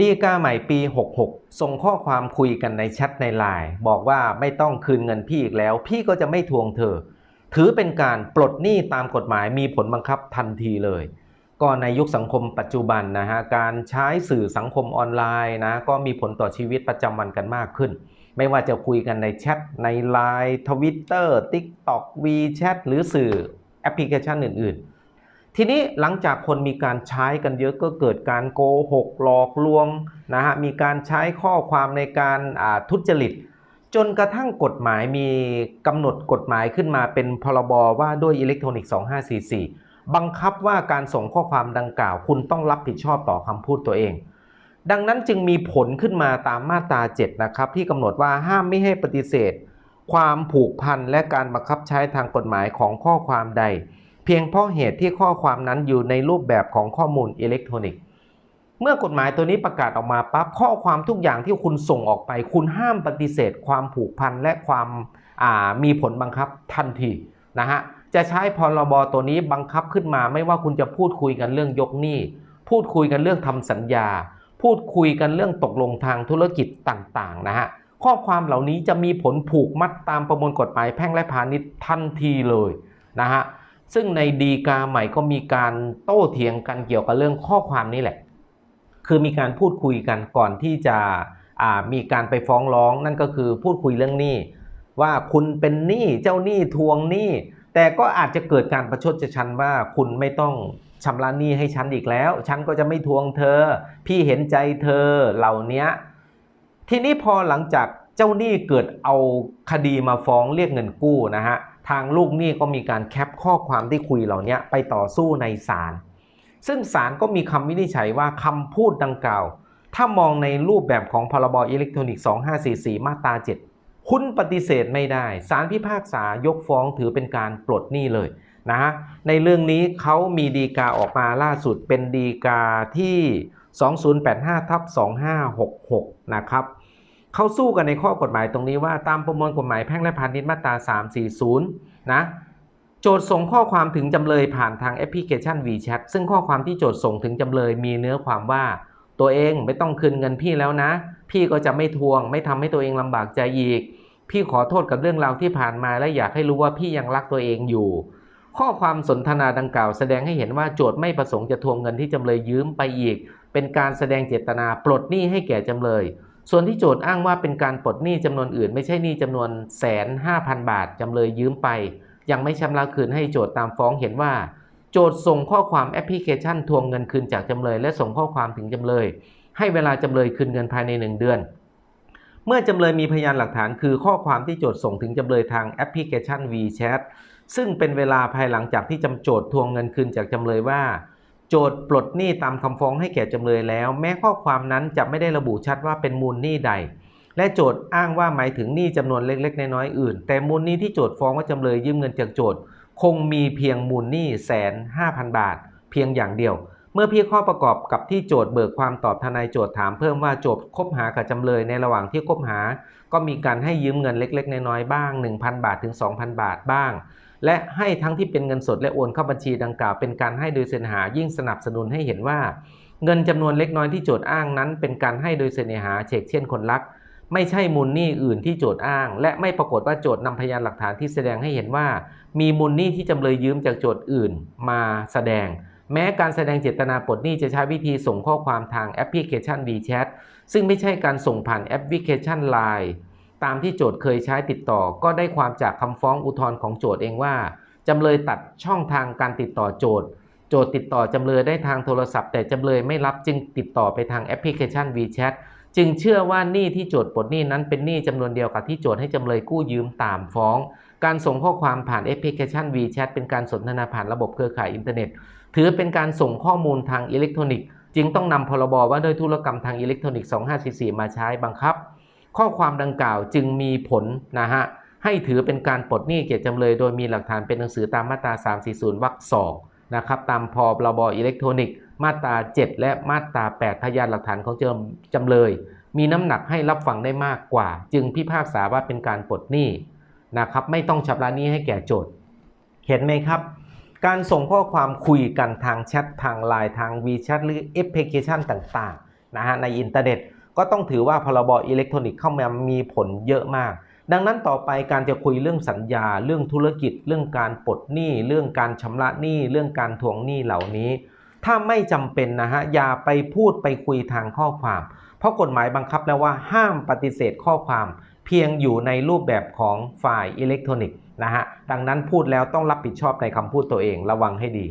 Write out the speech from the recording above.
ดีกาใหม่ปี 66 ส่งข้อความคุยกันในแชทในไลน์บอกว่าไม่ต้องคืนเงินพี่อีกแล้ว พี่ก็จะไม่ทวงเธอ ถือเป็นการปลดหนี้ตามกฎหมายมีผลบังคับทันทีเลย ก็ในยุคสังคมปัจจุบันนะฮะการใช้สื่อสังคมออนไลน์นะก็มีผลต่อชีวิตประจำวันกันมากขึ้น ไม่ว่าจะคุยกันในแชทในไลน์ทวิตเตอร์ทิกตอกวีแชทหรือสื่อแอปพลิเคชันอื่นๆ ทีนี้หลังจากคนมีการใช้กันเยอะก็เกิดการโกหกหลอกลวงนะฮะมีการใช้ข้อความในการทุจริต จนกระทั่งกฎหมายมีกำหนดกฎหมายขึ้นมาเป็นพรบว่าด้วยอิเล็กทรอนิกส์ 2544 บังคับว่าการส่งข้อความดังกล่าว คุณต้องรับผิดชอบต่อคำพูดตัวเอง ดังนั้นจึงมีผลขึ้นมาตามมาตรา 7 นะครับ ที่กำหนดว่าห้ามไม่ให้ปฏิเสธ ความผูกพันและการบังคับใช้ทางกฎหมายของข้อความใด เพียงเพราะเหตุที่ข้อความนั้นอยู่ในรูปแบบของข้อมูลอิเล็กทรอนิกส์ เมื่อกฎหมายตัวนี้ประกาศออกมาปั๊บข้อความทุกอย่างที่คุณส่งออกไป คุณห้ามปฏิเสธ ความผูกพันและความามีผลบังคับทันทีนะฮะจะใช้พรบตัวนี้บังคับขึ้นมา ไม่ว่าคุณจะพูดคุยกันเรื่องยกหนี้ พูดคุยกันเรื่องทำสัญญา พูดคุยกันเรื่องตกลงทางธุรกิจต่างๆนะฮะข้อความเหล่านี้จะมีผลผูกมัดตามประมวลกฎหมายแพ่งและพาณิชย์ทันทีเลยนะฮะ ซึ่งในดีกาใหม่ก็มีการโต้เถียงกันเกี่ยวกับเรื่องข้อความนี้แหละ คือมีการพูดคุยกันก่อนที่จะมีการไปฟ้องร้องนั่นก็คือพูดคุยเรื่องหนี้ว่าคุณเป็นหนี้เจ้าหนี้ทวงหนี้แต่ก็อาจจะเกิดการประชดชันว่าคุณไม่ต้องชำระหนี้ให้ฉันอีกแล้ว ฉันก็จะไม่ทวงเธอ พี่เห็นใจเธอเหล่านี้ทีนี้พอหลังจากเจ้าหนี้เกิดเอาคดีมาฟ้องเรียกเงินกู้นะฮะ ทางลูกหนี้ก็มีการแคปข้อความที่คุยเหล่านี้ไปต่อสู้ในศาล ซึ่งศาลก็มีคำวินิจฉัยว่าคำพูดดังกล่าว ถ้ามองในรูปแบบของพรบอิเล็กทรอนิกส์ 2544 มาตรา 7 คุณปฏิเสธไม่ได้ ศาลพิพากษายกฟ้องถือเป็นการปลดหนี้เลยนะฮะ ในเรื่องนี้เขามีดีกาออกมาล่าสุดเป็นดีกาที่ 2085ทับ2566 นะครับ เขาสู้กันในข้อกฎหมายตรงนี้ว่าตามประมวลกฎหมายแพ่งและพาณิชย์มาตรา 340 นะ โจทย์ส่งข้อความถึงจำเลยผ่านทางแอปพลิเคชัน WeChat ซึ่งข้อความที่โจทย์ส่งถึงจำเลยมีเนื้อความว่า ตัวเองไม่ต้องคืนเงินพี่แล้วนะ พี่ก็จะไม่ทวง ไม่ทำให้ตัวเองลำบากใจอีก พี่ขอโทษกับเรื่องราวที่ผ่านมาและอยากให้รู้ว่าพี่ยังรักตัวเองอยู่ ข้อความสนทนาดังกล่าวแสดงให้เห็นว่าโจทย์ไม่ประสงค์จะทวงเงินที่จำเลยยืมไปอีก เป็นการแสดงเจตนาปลดหนี้ให้แก่จำเลย ส่วนที่โจทย์อ้างว่าเป็นการปลดหนี้จำนวนอื่น ไม่ใช่หนี้จำนวนแสนห้าพันบาทจำเลยยืมไป ยังไม่ชำระคืนให้โจทย์ตามฟ้องเห็นว่า โจทย์ส่งข้อความแอปพลิเคชันทวงเงินคืนจากจำเลย และส่งข้อความถึงจำเลย ให้เวลาจำเลยคืนเงินภายใน 1 เดือน เมื่อจำเลยมีพยานหลักฐานคือข้อความที่โจทย์ส่งถึงจำเลยทางแอปพลิเคชัน WeChat ซึ่งเป็นเวลาภายหลังจากที่จำโจทย์ทวงเงินคืนจากจำเลยว่า จทย์ปลดหนี้ตามคำฟ้องให้แก่จำเลยแล้ว แม้ข้อความนั้นจะไม่ได้ระบุชัดว่าเป็นมูลหนี้ใด และโจทย์อ้างว่าหมายถึงหนี้จำนวนเล็กๆน้อยๆอื่น แต่มูลหนี้ที่โจทย์ฟ้องว่าจำเลยยืมเงินจากโจทย์ คงมีเพียงมูลหนี้แสนห้าพันบาท เพียงอย่างเดียว เมื่อพี่ข้อประกอบกับที่โจทย์เบิกความตอบทนายโจทย์ถามเพิ่มว่าโจทย์คบหากับจำเลยในระหว่างที่คบหา ก็มีการให้ยืมเงินเล็ก ๆ น้อยๆบ้าง 1,000 บาทถึง 2,000 บาทบ้าง และให้ทั้งที่เป็นเงินสดและโอนเข้าบัญชีดังกล่าวเป็นการให้โดยเสนหายิ่งสนับสนุนให้เห็นว่า เงินจำนวนเล็กน้อยที่โจทย์อ้างนั้น เป็นการให้โดยเสนหาเฉกเช่นคนรัก ไม่ใช่มูลหนี้อื่นที่โจทย์อ้าง และไม่ปรากฏว่าโจทย์นำพยานหลักฐานที่แสดงให้เห็นว่า มีมูลหนี้ที่จำเลยยืมจากโจทย์อื่นมาแสดง แม้การแสดงเจตนาปลดหนี้จะใช้วิธีส่งข้อความทางแอปพลิเคชัน WeChat ซึ่งไม่ใช่การส่งผ่านแอปพลิเคชัน Line ตามที่โจทย์เคยใช้ติดต่อ ก็ได้ความจากคำฟ้องอุทธรณ์ของโจทย์เองว่าจำเลยตัดช่องทางการติดต่อโจทย์ โจทย์ติดต่อจำเลยได้ทางโทรศัพท์ แต่จำเลยไม่รับจึงติดต่อไปทางแอปพลิเคชัน WeChat จึงเชื่อว่าหนี้ที่โจทย์ปลดหนี้นั้นเป็นหนี้จำนวนเดียวกับที่โจทย์ให้จำเลยกู้ยืมตามฟ้อง การส่งข้อความผ่านแอปพลิเคชัน WeChat เป็นการสนทนาผ่านระบบเครือข่ายอินเทอร์เน็ต ถือเป็นการส่งข้อมูลทางอิเล็กทรอนิกส์ จึงต้องนำพรบว่าด้วยธุรกรรมทางอิเล็กทรอนิกส์ 2544 มาใช้บังคับ ข้อความดังกล่าวจึงมีผลนะฮะให้ถือเป็นการปลดหนี้แก่จำเลย โดยมีหลักฐานเป็นหนังสือตามมาตรา 340 วรรค 2 นะครับ ตามพรบอิเล็กทรอนิกส์ มาตรา 7 และมาตรา 8 พยานหลักฐานของจำจำเลย มีน้ำหนักให้รับฟังได้มากกว่า จึงพิพากษาว่าเป็นการปลดหนี้ นะครับไม่ต้องชำระหนี้ให้แก่โจทย์ เห็นไหมครับ การส่งข้อความคุยกันทางแชททางไลน์ทาง WeChat หรือแอปพลิเคชันต่างๆนะฮะในอินเทอร์เน็ต ก็ต้องถือว่าพรบอิเล็กทรอนิกส์เข้ามามีผลเยอะมาก ดังนั้นต่อไปการจะคุยเรื่องสัญญา เรื่องธุรกิจ เรื่องการปลดหนี้ เรื่องการชำระหนี้ เรื่องการทวงหนี้เหล่านี้ ถ้าไม่จำเป็นนะฮะอย่าไปพูดไปคุยทางข้อความ ราะกฎหมายบังคับแล้วว่าห้ามปฏิเสธข้อความเพียงอยู่ในรูปแบบของไฟล์อิเล็กทรอนิกส์นะฮะดังนั้นพูดแล้วต้องรับผิดชอบในคำพูดตัวเองระวังให้ดี